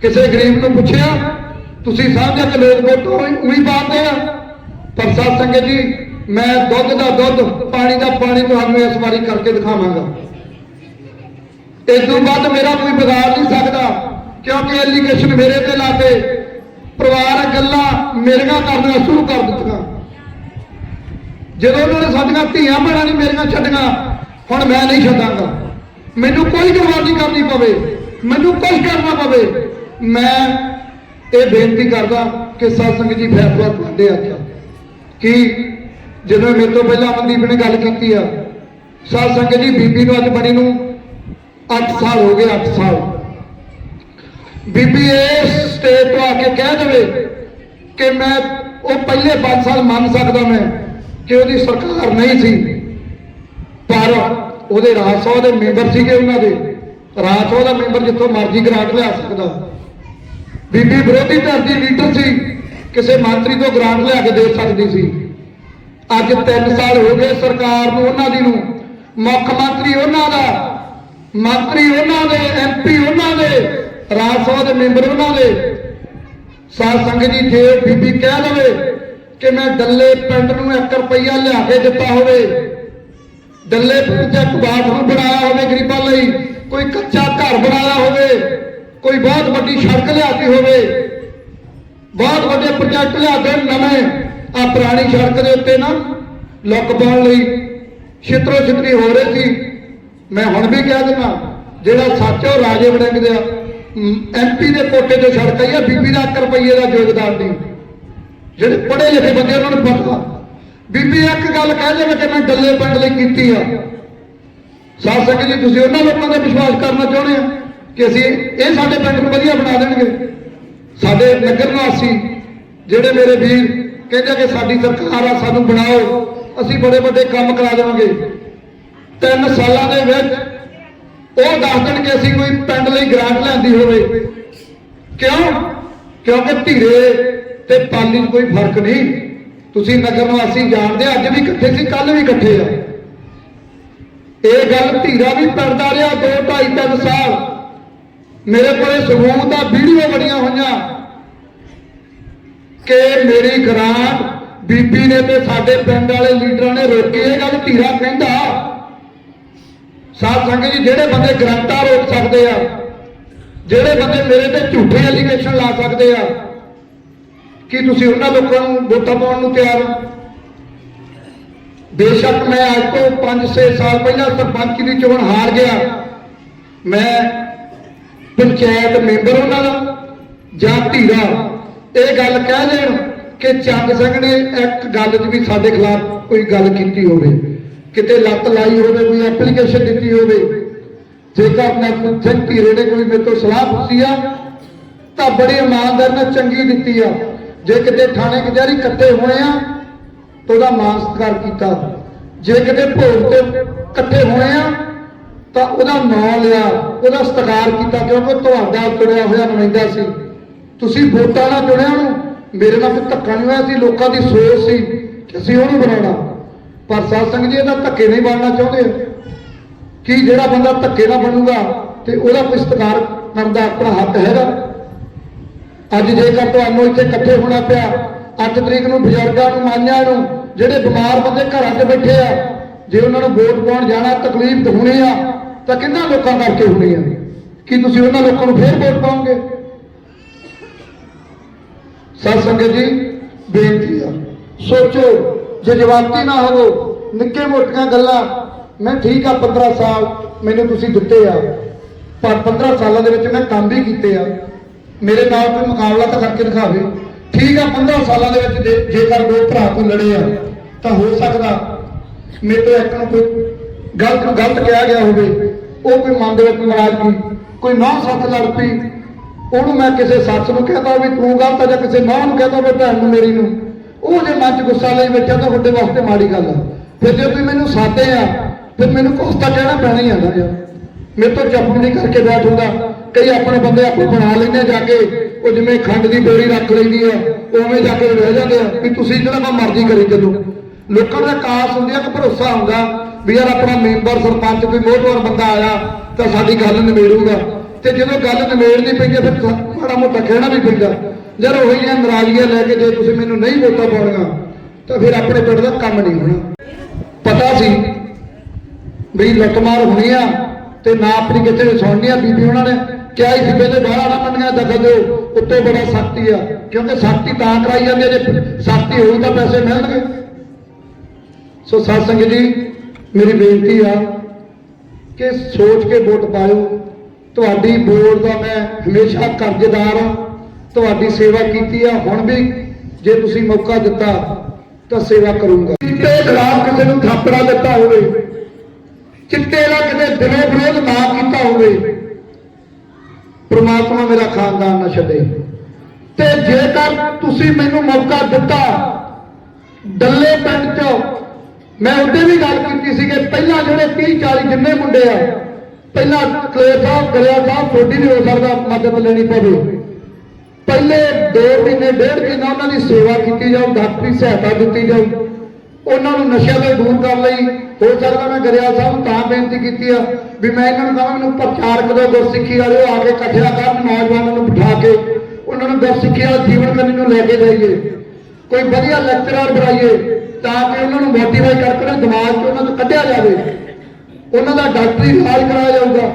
S1: ਕਿਸੇ ਗਰੀਬ ਨੂੰ ਪੁੱਛਿਆ, ਤੁਸੀਂ ਸਮਝਿਆ ਕਿ ਲੋਕ ਵੋਟੋਂ ਉਹੀ ਪਾਉਂਦੇ ਆ। ਪਰ ਸਾਧ ਸੰਗਤ ਜੀ, ਮੈਂ ਦੁੱਧ ਦਾ ਦੁੱਧ, ਪਾਣੀ ਦਾ ਪਾਣੀ ਤੁਹਾਨੂੰ ਇਸ ਵਾਰੀ ਕਰਕੇ ਦਿਖਾਵਾਂਗਾ। ਇਸ ਤੋਂ ਬਾਅਦ ਮੇਰਾ ਕੋਈ ਵਿਗਾੜ ਨਹੀਂ ਸਕਦਾ, ਕਿਉਂਕਿ ਐਲੀਗੇਸ਼ਨ ਮੇਰੇ ਤੇ ਲਾ ਪਰਿਵਾਰ ਪਰਿਵਾਰਕ ਗੱਲਾਂ ਮੇਰੀਆਂ ਕਰਨਾ ਸ਼ੁਰੂ ਕਰ ਦਿੱਤੀਆਂ। ਜਦੋਂ ਉਹਨਾਂ ਨੇ ਸਾਡੀਆਂ ਧੀਆਂ ਭੈਣਾਂ ਨਹੀਂ ਮੇਰੀਆਂ ਛੱਡੀਆਂ, ਹੁਣ ਮੈਂ ਨਹੀਂ ਛੱਡਾਂਗਾ। ਮੈਨੂੰ ਕੋਈ ਕੁਰਬਾਨੀ ਕਰਨੀ ਪਵੇ, ਮੈਨੂੰ ਕੁਝ ਕਰਨਾ ਪਵੇ। ਮੈਂ ਇਹ ਬੇਨਤੀ ਕਰਦਾ ਕਿ ਸਤਸੰਗ ਜੀ ਫੈਸਲਾ ਤੁਹਾਡੇ ਹੱਥ ਆ। ਕਿ ਜਦੋਂ ਮੇਰੇ ਤੋਂ ਪਹਿਲਾਂ ਮਨਦੀਪ ਨੇ ਗੱਲ ਕੀਤੀ ਆ, ਸਾਧ ਸੰਗਤ ਜੀ, ਬੀਬੀ ਨੂੰ ਅੱਜ ਬਣੀ ਨੂੰ 8 ਸਾਲ ਹੋ ਗਏ 8 ਸਾਲ। ਬੀਬੀ ਇਸ ਸਟੇਜ ਤੋਂ ਆ ਕੇ ਕਹਿ ਦੇਵੇ ਕਿ ਮੈਂ ਉਹ ਪਹਿਲੇ 5 ਸਾਲ ਮੰਨ ਸਕਦਾ ਮੈਂ ਕਿ ਉਹਦੀ ਸਰਕਾਰ ਨਹੀਂ ਸੀ। ਪਰ ਉਹਦੇ ਰਾਜ ਸਭਾ ਦੇ ਮੈਂਬਰ ਸੀਗੇ ਉਹਨਾਂ ਦੇ। ਰਾਜ ਸਭਾ ਦਾ ਮੈਂਬਰ ਜਿੱਥੋਂ ਮਰਜ਼ੀ ਗ੍ਰਾਂਟ ਲਿਆ ਸਕਦਾ। ਬੀਬੀ ਵਿਰੋਧੀ ਧਿਰ ਦੀ ਲੀਡਰ ਸੀ। ਕਿਸੇ ਮੰਤਰੀ ਤੋਂ ਗ੍ਰਾਂਟ ਲਿਆ ਕੇ ਦੇ ਸਕਦੀ ਸੀ। ਅੱਜ 3 ਸਾਲ ਹੋ ਗਏ ਸਰਕਾਰ ਨੂੰ ਉਹਨਾਂ ਦੀ ਨੂੰ। ਮੁੱਖ ਮੰਤਰੀ ਉਹਨਾਂ ਦਾ, ਮੰਤਰੀ ਉਹਨਾਂ ਦੇ ਐਮਪੀ ਉਹਨਾਂ ਦੇ, ਰਾਜ ਸਭਾ ਦੇ ਮੈਂਬਰ ਉਹਨਾਂ ਦੇ। ਸਾਧ ਸੰਗਤ ਜੀ, ਜੇ ਬੀਬੀ ਕਹਿ ਲਵੇ ਕਿ ਮੈਂ ਡੱਲੇ ਪਿੰਡ ਨੂੰ 1 ਰੁਪਈਆ ਲਿਆ ਕੇ ਦਿੱਤਾ ਹੋਵੇ, ਡੱਲੇ ਪਿੰਡ 'ਚ ਇੱਕ ਬਾਥਰੂਮ ਬਣਾਇਆ ਹੋਵੇ ਗਰੀਬਾਂ ਲਈ, ਕੋਈ ਕੱਚਾ ਘਰ ਬਣਾਇਆ ਹੋਵੇ, ਕੋਈ ਬਹੁਤ ਵੱਡੀ ਸੜਕ ਲਿਆਤੀ ਹੋਵੇ ਬਹੁਤ ਵੱਡੇ ਪ੍ਰੋਜੈਕਟ ਲਿਆਦੇ ਨਵੇਂ। ਆ ਪੁਰਾਣੀ ਸੜਕ ਦੇ ਉੱਤੇ ਨਾ ਲੁੱਕ ਪਾਉਣ ਲਈ ਛਿੱਤਰੋ ਛਿੱਤਰੀ ਹੋ ਰਹੀ ਸੀ। ਮੈਂ ਹੁਣ ਵੀ ਕਹਿ ਦਿੰਦਾ, ਜਿਹੜਾ ਸੱਚ ਉਹ ਰਾਜੇ ਵੜਿੰਗ ਦੇ ਐਮਪੀ ਦੇ ਕੋਟੇ ਤੇ ਸੜਕ ਆਈ ਆ, ਬੀਬੀ ਦਾ 1 ਰੁਪਈਏ ਦਾ ਯੋਗਦਾਨ ਨਹੀਂ ਜਿਹੜੇ ਪੜ੍ਹੇ ਲਿਖੇ ਬੰਦੇ ਉਹਨਾਂ ਨੂੰ ਪਤਾ ਬੀਬੀ ਇੱਕ ਗੱਲ ਕਹਿ ਦੇਵੇ ਕਿ ਮੈਂ ਡੱਲੇ ਪਿੰਡ ਲਈ ਕੀਤੀ ਆ। ਸਾਧ ਸੰਗਤ ਜੀ, ਤੁਸੀਂ ਉਹਨਾਂ ਲੋਕਾਂ ਦਾ ਵਿਸ਼ਵਾਸ ਕਰਨਾ ਚਾਹੁੰਦੇ ਆ ਕਿ ਅਸੀਂ ਇਹ ਸਾਡੇ ਪਿੰਡ ਨੂੰ ਵਧੀਆ ਬਣਾ ਦੇਣਗੇ। ਸਾਡੇ ਨਗਰ ਨਿਵਾਸੀ ਜਿਹੜੇ ਮੇਰੇ ਵੀਰ ਕਹਿੰਦੇ ਕਿ ਸਾਡੀ ਸਰਕਾਰ ਆ, ਸਾਨੂੰ ਬਣਾਓ, ਅਸੀਂ ਬੜੇ ਵੱਡੇ ਕੰਮ ਕਰਾ ਦੇਵਾਂਗੇ। ਤਿੰਨ ਸਾਲਾਂ ਦੇ ਵਿੱਚ ਉਹ ਦੱਸ ਦੇਣ ਕਿ ਅਸੀਂ ਕੋਈ ਪਿੰਡ ਲਈ ਗ੍ਰਾਂਟ ਲੈਂਦੀ ਹੋਵੇ। ਕਿਉਂ? ਕਿਉਂਕਿ ਧੀਰੇ ਤੇ ਪਾਲੀ 'ਚ ਕੋਈ ਫ਼ਰਕ ਨਹੀਂ। ਤੁਸੀਂ ਨਗਰ ਨਿਵਾਸੀ ਜਾਣਦੇ ਅੱਜ ਵੀ ਇਕੱਠੇ ਸੀ ਕੱਲ ਵੀ ਇਕੱਠੇ ਆ। ਇਹ ਗੱਲ ਧੀਰਾ ਵੀ ਪੜਦਾ ਰਿਹਾ 2 2.5 3 ਸਾਲ। ਮੇਰੇ ਕੋਲੇ ਸਬੂਤ ਆ, ਵੀਡੀਓ ਬਣੀਆਂ ਹੋਈਆਂ ਕਿ ਮੇਰੀ ਗ੍ਰਾਂਟ ਬੀਬੀ ਨੇ ਤੇ ਸਾਡੇ ਪਿੰਡ ਵਾਲੇ ਲੀਡਰਾਂ ਨੇ ਰੋਕੀ। ਇਹ ਗੱਲ ਧੀਰਾ ਕਹਿੰਦਾ ਸਾਧ ਸੰਗਤ ਜੀ, ਜਿਹੜੇ ਬੰਦੇ ਗ੍ਰਾਂਟਾਂ ਰੋਕ ਸਕਦੇ ਆ, ਜਿਹੜੇ ਬੰਦੇ ਮੇਰੇ ਤੇ ਝੂਠੇ ਐਲੀਗੇਸ਼ਨ ਲਾ ਸਕਦੇ ਆ, ਕੀ ਤੁਸੀਂ ਉਹਨਾਂ ਲੋਕਾਂ ਨੂੰ ਵੋਟਾਂ ਪਾਉਣ ਨੂੰ ਤਿਆਰ ਹੋ? ਬੇਸ਼ੱਕ ਮੈਂ ਅੱਜ ਤੋਂ 5-6 ਸਾਲ ਪਹਿਲਾਂ ਸਰਪੰਚ ਦੀ ਚੋਣ ਹਾਰ ਗਿਆ। ਮੈਂ ਪੰਚਾਇਤ ਮੈਂਬਰ ਉਹਨਾਂ ਦਾ ਜਾਂ ਧੀਰਾ। ਇਹ ਗੱਲ ਕਹਿ ਦੇਣ ਕਿ ਚੰਦ ਸਿੰਘ ਨੇ ਇੱਕ ਗੱਲ 'ਚ ਵੀ ਸਾਡੇ ਖਿਲਾਫ ਕੋਈ ਗੱਲ ਕੀਤੀ ਹੋਵੇ। ਕਿਤੇ ਲੱਤ ਲਾਈ ਹੋਵੇ, ਕੋਈ ਐਪਲੀਕੇਸ਼ਨ ਦਿੱਤੀ ਹੋਵੇ। ਜੇਕਰ ਮੈਂ ਸਿੰਘ ਧੀਰੇ ਨੇ ਕੋਈ ਮੇਰੇ ਤੋਂ ਸਲਾਹ ਪੁੱਛੀ ਆ, ਤਾਂ ਬੜੀ ਇਮਾਨਦਾਰ ਨਾਲ ਚੰਗੀ ਦਿੱਤੀ ਆ। ਜੇ ਕਿਤੇ ਥਾਣੇ ਕਚਹਿਰੀ ਇਕੱਠੇ ਹੋਏ ਆ, ਤਾਂ ਉਹਦਾ ਮਾਨ ਸਤਿਕਾਰ ਕੀਤਾ। ਜੇ ਕਿਤੇ ਭੋਗ ਤੇ ਇਕੱਠੇ ਹੋਏ ਆ ਤਾਂ ਉਹਦਾ ਨਾਂ ਲਿਆ, ਉਹਦਾ ਸਤਿਕਾਰ ਕੀਤਾ ਕਿਉਂਕਿ ਤੁਹਾਡਾ ਚੁਣਿਆ ਹੋਇਆ ਨੁਮਾਇੰਦਾ ਸੀ। ਤੁਸੀਂ ਵੋਟਾਂ ਨਾਲ ਚੁਣਿਆ ਉਹਨੂੰ। ਮੇਰੇ ਨਾਲ ਕੋਈ ਧੱਕਾ ਨਹੀਂ ਹੋਇਆ ਸੀ, ਲੋਕਾਂ ਦੀ ਸੋਚ ਸੀ ਕਿ ਅਸੀਂ ਉਹਨੂੰ ਬਣਾਉਣਾ। ਪਰ ਸਾਧ ਸੰਗਤ ਜੀ, ਇਹਦਾ ਧੱਕੇ ਨਹੀਂ ਬਣਨਾ ਚਾਹੁੰਦੇ। ਕਿ ਜਿਹੜਾ ਬੰਦਾ ਧੱਕੇ ਨਾਲ ਬਣੂਗਾ ਤੇ ਉਹਦਾ ਕੋਈ ਸਤਿਕਾਰ ਕਰਨ ਦਾ ਆਪਣਾ ਹੱਕ ਹੈਗਾ? ਅੱਜ ਜੇਕਰ ਤੁਹਾਨੂੰ ਇੱਥੇ ਇਕੱਠੇ ਹੋਣਾ ਪਿਆ 8 ਤਰੀਕ ਨੂੰ ਬਜ਼ੁਰਗਾਂ ਨੂੰ ਮਾਨਿਆਂ ਨੂੰ, ਜਿਹੜੇ ਬਿਮਾਰ ਬੰਦੇ ਘਰਾਂ 'ਚ ਬੈਠੇ ਆ, ਜੇ ਉਹਨਾਂ ਨੂੰ ਵੋਟ ਪਾਉਣ ਜਾਣਾ, ਤਕਲੀਫ ਹੋਣੀ ਆ। ਤਾਂ ਕਿੰਨਾ ਲੋਕਾਂ ਕਰਕੇ ਹੋਣੀ ਆ? ਕੀ ਤੁਸੀਂ ਉਹਨਾਂ ਲੋਕਾਂ ਨੂੰ ਫੇਰ ਵੋਟ ਪਾਓਗੇ? ਸਤ ਸੰਗਤ ਜੀ, ਬੇਨਤੀ ਆ। ਸੋਚੋ, ਜੇ ਜਵਾਬੀ ਨਾ ਹੋਵੋ, ਨਿੱਕੇ ਮੋਟੀਆਂ ਗੱਲਾਂ, ਮੈਂ ਠੀਕ ਆ 15 ਸਾਲ ਮੈਨੂੰ ਤੁਸੀਂ ਦਿੱਤੇ ਆ। ਪਰ 15 ਸਾਲਾਂ ਦੇ ਵਿੱਚ ਮੈਂ ਕੰਮ ਵੀ ਕੀਤੇ ਆ। ਮੇਰੇ ਨਾਲ ਕੋਈ ਮੁਕਾਬਲਾ ਤਾਂ ਕਰਕੇ ਦਿਖਾਵੇ। ਠੀਕ ਆ 15 ਸਾਲਾਂ ਦੇ ਵਿੱਚ ਜੇਕਰ ਦੋ ਭਰਾ ਕੋਈ ਲੜੇ ਆ, ਤਾਂ ਹੋ ਸਕਦਾ ਮੇਰੇ ਤੋਂ ਇੱਕ ਨੂੰ ਕੋਈ ਗਲਤ ਨੂੰ ਗਲਤ ਕਿਹਾ ਗਿਆ ਹੋਵੇ, ਉਹ ਕੋਈ ਮਨ ਦੇ ਵਿੱਚ ਨਾਰਾਜ਼ਗੀ ਕੋਈ ਨੌ ਸੱਤ ਲੜ ਪਈ, ਉਹਨੂੰ ਮੈਂ ਕਿਸੇ ਸੱਸ ਨੂੰ ਕਹਤਾ ਵੀ ਤੂੰ ਗਲਤ ਆ ਜਾਂ ਕਿਸੇ ਮਾਂ ਨੂੰ ਕਹਤਾ ਵੀ ਭੈਣ ਨੂੰ ਮੇਰੀ ਨੂੰ, ਉਹ ਜੇ ਮਨ 'ਚ ਗੁੱਸਾ ਲਈ ਬੈਠਾ ਤਾਂ ਵੱਡੇ ਵਾਸਤੇ ਮਾੜੀ ਗੱਲ ਆ। ਫਿਰ ਜੇ ਤੁਸੀਂ ਮੈਨੂੰ ਸਾਦੇ ਆ, ਫਿਰ ਮੈਨੂੰ ਕੁਛ ਤਾਂ ਕਹਿਣਾ ਪੈਣਾ ਹੀ ਆ ਨਾ ਯਾਰ। ਮੇਰੇ ਤੋਂ ਚੁੱਪ ਨਹੀਂ ਕਰਕੇ ਬੈਠ ਹੁੰਦਾ। ਕਈ ਆਪਣੇ ਬੰਦੇ ਆਪੇ ਬਣਾ ਲੈਂਦੇ ਜਾ ਕੇ, ਉਹ ਜਿਵੇਂ ਖੰਡ ਦੀ ਬੋਰੀ ਰੱਖ ਲੈਂਦੀ ਆ, ਉਵੇਂ ਜਾ ਕੇ ਰਹਿ ਜਾਂਦੇ ਆ, ਵੀ ਤੁਸੀਂ ਜਿਹੜਾ ਕੋ ਮਰਜ਼ੀ ਕਰੀ ਚੱਲੋ ਲੋਕਾਂ ਦਾ ਕਾਸ ਹੁੰਦੀ ਆ ਕਿ ਭਰੋਸਾ ਹੁੰਦਾ। ਵੀ ਯਾਰ ਆਪਣਾ ਮੈਂਬਰ ਸਰਪੰਚ ਕੋਈ ਮੋਹਤਵਰ ਬੰਦਾ ਆਇਆ ਤਾਂ ਸਾਡੀ ਗੱਲ ਨਿਬੇੜੂਗਾ। ਤੇ ਜਦੋਂ ਗੱਲ ਨਿਬੇੜਨੀ ਪੈਂਦੀ ਫਿਰ ਮਾੜਾ ਮੋਟਾ ਕਹਿਣਾ ਵੀ ਪੈਂਦਾ। ਯਾਰ ਉਹੀ ਜਿਹੀਆਂ ਨਾਰਾਜ਼ਗੀਆਂ ਲੈ ਕੇ ਜੇ ਤੁਸੀਂ ਮੈਨੂੰ ਨਹੀਂ ਵੋਟਾਂ ਪਾਉਣੀਆਂ, ਤਾਂ ਫਿਰ ਆਪਣੇ ਪਿੰਡ ਦਾ ਕੰਮ ਨਹੀਂ ਹੋਣਾ। ਪਤਾ ਸੀ ਵੀ ਲੁੱਟਮਾਰ ਹੋਣੀ ਆ, ਤੇ ਨਾ ਆਪਣੀ ਕਿੱਥੇ ਨੇ ਸੁਣਨੀ ਆ ਬੀਬੀ ਉਹਨਾਂ ਨੇ। ਕਿਹਾ ਹੀ ਸੀ ਪਹਿਲੇ ਬਾਹਰ ਨਾ ਮੰਡੀਆਂ ਦਖਲ ਦਿਓ ਉੱਤੇ ਬੜਾ ਸਖਤੀ ਆ। ਕਿਉਂਕਿ ਸਖਤੀ ਤਾਂ ਕਰਾਈ ਜਾਂਦੀ ਆ, ਜੇ ਸਖਤੀ ਹੋਊ ਤਾਂ ਪੈਸੇ ਮਿਲਣਗੇ। ਸੋ ਸਤਸੰਗ ਜੀ ਮੇਰੀ ਬੇਨਤੀ ਆ ਕਿ ਸੋਚ ਕੇ ਵੋਟ ਪਾਇਓ। ਤੁਹਾਡੀ ਵੋਟ ਦਾ ਮੈਂ ਹਮੇਸ਼ਾ ਕਰਜ਼ਦਾਰ ਹਾਂ ਤੁਹਾਡੀ ਸੇਵਾ ਕੀਤੀ ਆ। ਹੁਣ ਵੀ ਜੇ ਤੁਸੀਂ ਮੌਕਾ ਦਿੱਤਾ ਤਾਂ ਸੇਵਾ ਕਰੂੰਗਾ। ਚਿੱਟੇ ਖਿਲਾਫ ਕਿਸੇ ਨੂੰ ਥਾਪੜਾ ਦਿੱਤਾ ਹੋਵੇ, ਚਿੱਟੇ ਦਾ ਕਿਤੇ ਦਿਲੋਂ ਵਿਰੋਧ ਨਾ ਕੀਤਾ ਹੋਵੇ, ਪ੍ਰਮਾਤਮਾ ਮੇਰਾ ਖਾਨਦਾਨ ਨਾ ਛੱਡੇ। ਤੇ ਜੇਕਰ ਤੁਸੀਂ ਮੈਨੂੰ ਮੌਕਾ ਦਿੱਤਾ, ਡੱਲੇ ਪਿੰਡ ਚ ਮੈਂ ਉੱਤੇ ਵੀ ਗੱਲ ਕੀਤੀ ਸੀ ਕਿ ਪਹਿਲਾਂ ਜਿਹੜੇ 30 40 ਜਿੰਨੇ ਮੁੰਡੇ ਆ, ਪਹਿਲਾਂ ਕਲੇਰ ਸਾਹਿਬ, ਗਲਿਆ ਸਾਹਿਬ ਛੋਟੀ ਨਹੀਂ ਹੋ ਸਕਦਾ ਮਦਦ ਲੈਣੀ ਪਵੇ। ਪਹਿਲੇ 2 ਮਹੀਨੇ, ਡੇਢ ਮਹੀਨਾ ਉਹਨਾਂ ਦੀ ਸੇਵਾ ਕੀਤੀ ਜਾਊ, ਡਾਕਟਰੀ ਸਹਾਇਤਾ ਦਿੱਤੀ ਜਾਊ। ਉਹਨਾਂ ਨੂੰ ਨਸ਼ਿਆਂ ਤੋਂ ਦੂਰ ਕਰਨ ਲਈ ਹੋ ਸਕਦਾ ਮੈਂ ਗਰਿਆਲ ਸਾਹਿਬ ਨੂੰ ਤਾਂ ਬੇਨਤੀ ਕੀਤੀ ਆ ਵੀ ਮੈਂ ਇਹਨਾਂ ਨੂੰ ਕਹਾਂ, ਮੈਨੂੰ ਪ੍ਰਚਾਰਕ ਦੋ ਗੁਰਸਿੱਖੀ ਵਾਲੇ ਉਹ ਆ ਕੇ ਇਕੱਠਿਆ ਕਰਨ, ਨੌਜਵਾਨਾਂ ਨੂੰ ਬਿਠਾ ਕੇ ਉਹਨਾਂ ਨੂੰ ਗੁਰਸਿੱਖੀ ਵਾਲਾ ਜੀਵਨ ਕਰਨੀ ਨੂੰ ਲੈ ਕੇ ਜਾਈਏ। ਕੋਈ ਵਧੀਆ ਲੈਕਚਰਰ ਬਣਾਈਏ। ਤਾਂ ਕਿ ਉਹਨਾਂ ਨੂੰ ਮੋਟੀਵੇਟ ਕਰਕੇ ਉਹਨਾਂ ਦਿਮਾਗ 'ਚ ਉਹਨਾਂ ਨੂੰ ਕੱਢਿਆ ਜਾਵੇ। ਉਹਨਾਂ ਦਾ ਡਾਕਟਰੀ ਇਲਾਜ ਕਰਾਇਆ ਜਾਊਗਾ।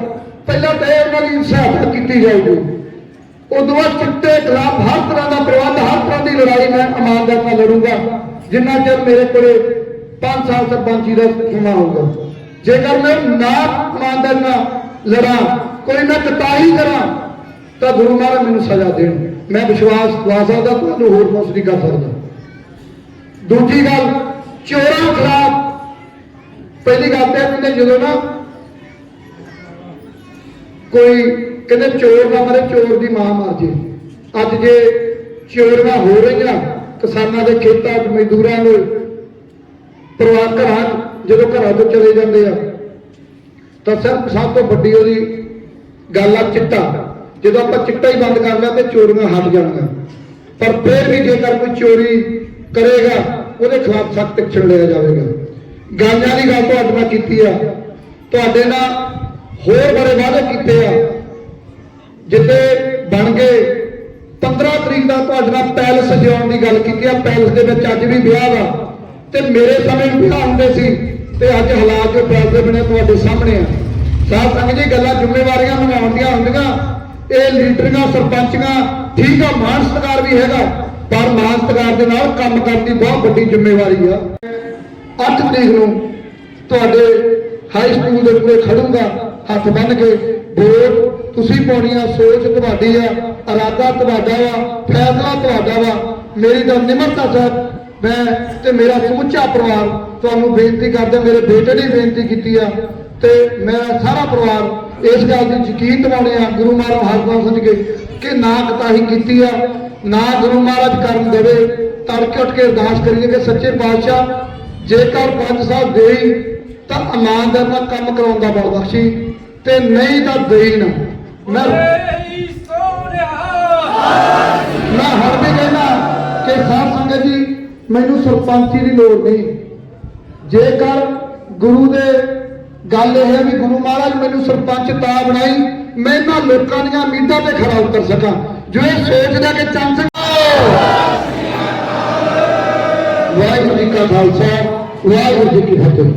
S1: ਪਹਿਲਾਂ ਤਾਂ ਇਹ ਉਹਨਾਂ ਦੀ ਸਹਾਇਤਾ ਕੀਤੀ ਜਾਊਗੀ। ਉਦੋਂ ਬਾਅਦ ਚਿੱਟੇ ਖਿਲਾਫ ਹਰ ਤਰ੍ਹਾਂ ਦਾ ਪ੍ਰਬੰਧ, ਹਰ ਤਰ੍ਹਾਂ ਦੀ ਲੜਾਈ ਮੈਂ ਇਮਾਨਦਾਰ ਨਾਲ ਲੜੂੰਗਾ। ਜਿੰਨਾ ਚਿਰ ਮੇਰੇ ਕੋਲੇ 5 ਸਾਲ ਸਰਪੰਚੀ ਦਾ ਸਮਾਂ ਹੋਊਗਾ। ਜੇਕਰ ਮੈਂ ਨਾ ਇਮਾਨਦਾਰ ਨਾਲ ਲੜਾਂ, ਕੋਈ ਨਾ ਕਤਾਈ ਕਰਾਂ, ਤਾਂ ਗੁਰੂ ਮਹਾਰਾਜ ਮੈਨੂੰ ਸਜ਼ਾ ਦੇਣ। ਮੈਂ ਵਿਸ਼ਵਾਸ ਦਵਾ ਸਕਦਾ, ਤੁਹਾਨੂੰ ਹੋਰ ਕੁਛ ਨਹੀਂ ਕਰ ਸਕਦਾ। ਦੂਜੀ ਗੱਲ, ਚੋਰਾਂ ਖਿਲਾਫ ਪਹਿਲੀ ਗੱਲ ਤੇ ਕਹਿੰਦੇ ਜਦੋਂ ਨਾ ਕੋਈ ਕਹਿੰਦੇ ਚੋਰ ਦਾ ਮਰੇ, ਚੋਰ ਦੀ ਮਾਂ ਮਰ ਜੇ। ਅੱਜ ਜੇ ਚੋਰੀਆਂ ਹੋ ਰਹੀਆਂ ਕਿਸਾਨਾਂ ਦੇ ਖੇਤਾਂ 'ਚ, ਮਜ਼ਦੂਰਾਂ ਦੇ ਪਰਿਵਾਰ ਘਰਾਂ ਜਦੋਂ ਘਰਾਂ ਤੋਂ ਚਲੇ ਜਾਂਦੇ ਆ, ਤਾਂ ਸਭ ਸਭ ਤੋਂ ਵੱਡੀ ਉਹਦੀ ਗੱਲ ਆ ਚਿੱਟਾ। ਜਦੋਂ ਆਪਾਂ ਚਿੱਟਾ ਹੀ ਬੰਦ ਕਰ ਲਿਆ ਤੇ ਚੋਰੀਆਂ ਹਟ ਜਾਣਗੀਆਂ। ਪਰ ਫਿਰ ਵੀ ਜੇਕਰ ਕੋਈ ਚੋਰੀ ਕਰੇਗਾ ਉਹਦੇ ਖਿਲਾਫ ਸਖਤ ਐਕਸ਼ਨ ਲਿਆ ਜਾਵੇਗਾ। ਗਾਂਜਾਂ ਦੀ ਗੱਲ ਤੁਹਾਡੇ ਨਾਲ ਕੀਤੀ ਆ। ਤੁਹਾਡੇ ਨਾਲ ਹੋਰ ਬੜੇ ਵਾਅਦੇ ਕੀਤੇ ਆ। ਜਿੱਤੇ ਬਣ ਗਏ। 15 ਤਰੀਕ ਦਾ ਤੁਹਾਡੇ ਨਾਲ ਪੈਲਸ ਸਜਾਉਣ ਦੀ ਗੱਲ ਕੀਤੀ ਆ। ਪੈਲਸ ਦੇ ਵਿੱਚ ਅੱਜ ਵੀ ਵਿਆਹ ਵਾ। ਤੇ ਮੇਰੇ ਸਮੇਂ ਵਿਆਹ ਹੁੰਦੇ ਸੀ। ਤੇ ਅੱਜ ਹਾਲਾਤ ਜੋ ਪੈਲਸ ਦੇ ਬਣੇ ਤੁਹਾਡੇ ਸਾਹਮਣੇ ਆ। ਸਾਧ ਸੰਗਤ ਜੀ, ਗੱਲਾਂ ਜ਼ਿੰਮੇਵਾਰੀਆਂ ਨਿਭਾਉਣ ਦੀਆਂ ਹੁੰਦੀਆਂ। ਇਹ ਲੀਡਰਾਂ, ਸਰਪੰਚਾਂ, ਠੀਕ ਆ, ਮਾਨ ਸਤਿਕਾਰ ਵੀ ਹੈਗਾ। ਪਰ ਮਾਨ ਸਰਕਾਰ ਦੇ ਨਾਲ ਕੰਮ ਕਰਨ ਦੀ ਬਹੁਤ ਵੱਡੀ ਜ਼ਿੰਮੇਵਾਰੀ ਆ। 8 ਤਰੀਕ ਨੂੰ ਤੁਹਾਡੇ ਹਾਈ ਸਕੂਲ ਦੇ ਕੋਲੇ ਖੜੂੰਗਾ, ਹੱਥ ਬੰਨ ਕੇ ਵੋਟ ਤੁਸੀਂ ਪਾਉਣੀ ਆ ਸੋਚ ਤੁਹਾਡੀ ਆ, ਇਰਾਦਾ ਤੁਹਾਡਾ ਵਾ, ਫੈਸਲਾ ਤੁਹਾਡਾ ਵਾ, ਮੇਰੀ ਤਾਂ ਨਿਮਰਤਾ ਸਾਹਿਬ ਮੈਂ ਤੇ ਮੇਰਾ ਸਮੁੱਚਾ ਪਰਿਵਾਰ ਤੁਹਾਨੂੰ ਬੇਨਤੀ ਕਰਦਾ, ਮੇਰੇ ਬੇਟੇ ਨੇ ਬੇਨਤੀ ਕੀਤੀ ਆ ਤੇ ਮੇਰਾ ਸਾਰਾ ਪਰਿਵਾਰ ਇਸ ਗੱਲ ਦੀ ਯਕੀਨ ਦਿਵਾਉਣੇ ਆ, ਗੁਰੂ ਮਹਾਰਾਜ ਹਰਗੋਬਿੰਦ ਸਿੰਘ ਜੀ, ਕਿ ਨਾ ਕਤਾਹੀ ਕੀਤੀ ਆ ਨਾ ਗੁਰੂ ਮਹਾਰਾਜ ਕਰਨ ਦੇਵੇ ਤੜਕੇ ਉੱਠ ਕੇ ਅਰਦਾਸ ਕਰੀਏ ਕਿ ਸੱਚੇ ਪਾਤਸ਼ਾਹ ਜੇਕਰ ਪੰਜ ਸਾਹਿਬ ਦੇਈ ਤਾਂ ਇਮਾਨਦਾਰ ਨਾਲ ਕੰਮ ਕਰਾਉਣ ਦਾ ਬਲ ਬਖਸ਼ੀ ਤੇ ਨਹੀਂ ਤਾਂ ਦੇਈ ਨਾ। ਮੈਂ ਮੈਂ ਹਰ ਵੀ ਕਹਿੰਦਾ ਕਿ ਸਾਧ ਸੰਗਤ ਜੀ ਮੈਨੂੰ ਸਰਪੰਚੀ ਦੀ ਲੋੜ ਨਹੀਂ। ਜੇਕਰ ਗੁਰੂ ਦੇ ਗੱਲ ਇਹ ਹੈ ਵੀ ਗੁਰੂ ਮਹਾਰਾਜ ਮੈਨੂੰ ਸਰਪੰਚ ਤਾਂ ਬਣਾਈ ਮੈਂ ਇਹਨਾਂ ਲੋਕਾਂ ਦੀਆਂ ਉਮੀਦਾਂ ਤੇ ਖਰਾ ਉਤਰ ਸਕਾਂ। ਜੋ ਇਹ ਸੋਚਦਾ ਕਿ ਚੰਦ ਵਾਹਿਗੁਰੂ ਜੀ ਕਾ ਖਾਲਸਾ ਵਾਹਿਗੁਰੂ ਜੀ ਕੀ ਫਤਿਹ।